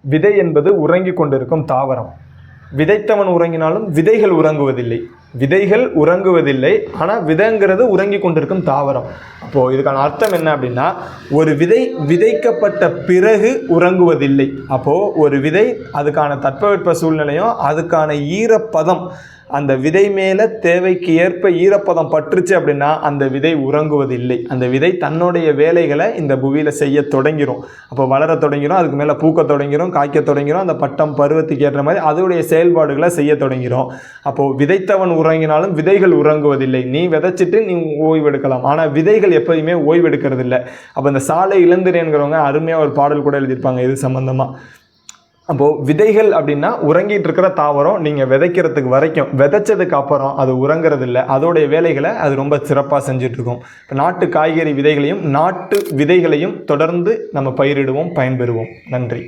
விதை என்பது உறங்கிக் கொண்டிருக்கும் தாவரம். விதைத்தவன் உறங்கினாலும் விதைகள் உறங்குவதில்லை. விதைகள் உறங்குவதில்லை. ஆனால் விதைங்கிறது உறங்கிக் கொண்டிருக்கும் தாவரம். அப்போது இதுக்கான அர்த்தம் என்ன அப்படின்னா ஒரு விதை விதைக்கப்பட்ட பிறகு உறங்குவதில்லை. அப்போது ஒரு விதை அதுக்கான தட்பவெட்ப சூழ்நிலையும் அதுக்கான ஈரப்பதம் அந்த விதை மேலே தேவைக்கு ஏற்ப ஈரப்பதம் பற்றுச்சு அப்படின்னா அந்த விதை உறங்குவதில்லை. அந்த விதை தன்னுடைய வேலைகளை இந்த புவியில் செய்ய தொடங்கிடும் அப்போ வளர தொடங்கிரும் அதுக்கு மேலே பூக்க தொடங்கிரும் காய்க்க தொடங்கிரும் அந்த பட்டம் பருவத்துக்கு ஏற்ற மாதிரி அதோடைய செயல்பாடுகளை செய்ய தொடங்கிரும். அப்போது விதைத்தவன் உறங்கினாலும் விதைகள் உறங்குவதில்லை. நீ விதைச்சிட்டு நீ ஓய்வெடுக்கலாம். ஆனால் விதைகள் எப்பயுமே ஓய்வெடுக்கிறது இல்லை அப்போ இந்த சாலை இளந்திரங்கிறவங்க அருமையாக ஒரு பாடல் கூட எழுதியிருப்பாங்க. இது சம்மந்தமாக அப்போது விதைகள் அப்படின்னா உறங்கிட்டு இருக்கிற தாவரம் நீங்கள் விதைக்கிறதுக்கு வரைக்கும். விதைச்சதுக்கு அப்புறம் அது உறங்குறது இல்லை அதோடைய வேலைகளை அது ரொம்ப சிறப்பாக செஞ்சுட்டு இப்போ நாட்டு காய்கறி விதைகளையும் நாட்டு விதைகளையும் தொடர்ந்து நம்ம பயிரிடுவோம் பயன்பெறுவோம். நன்றி.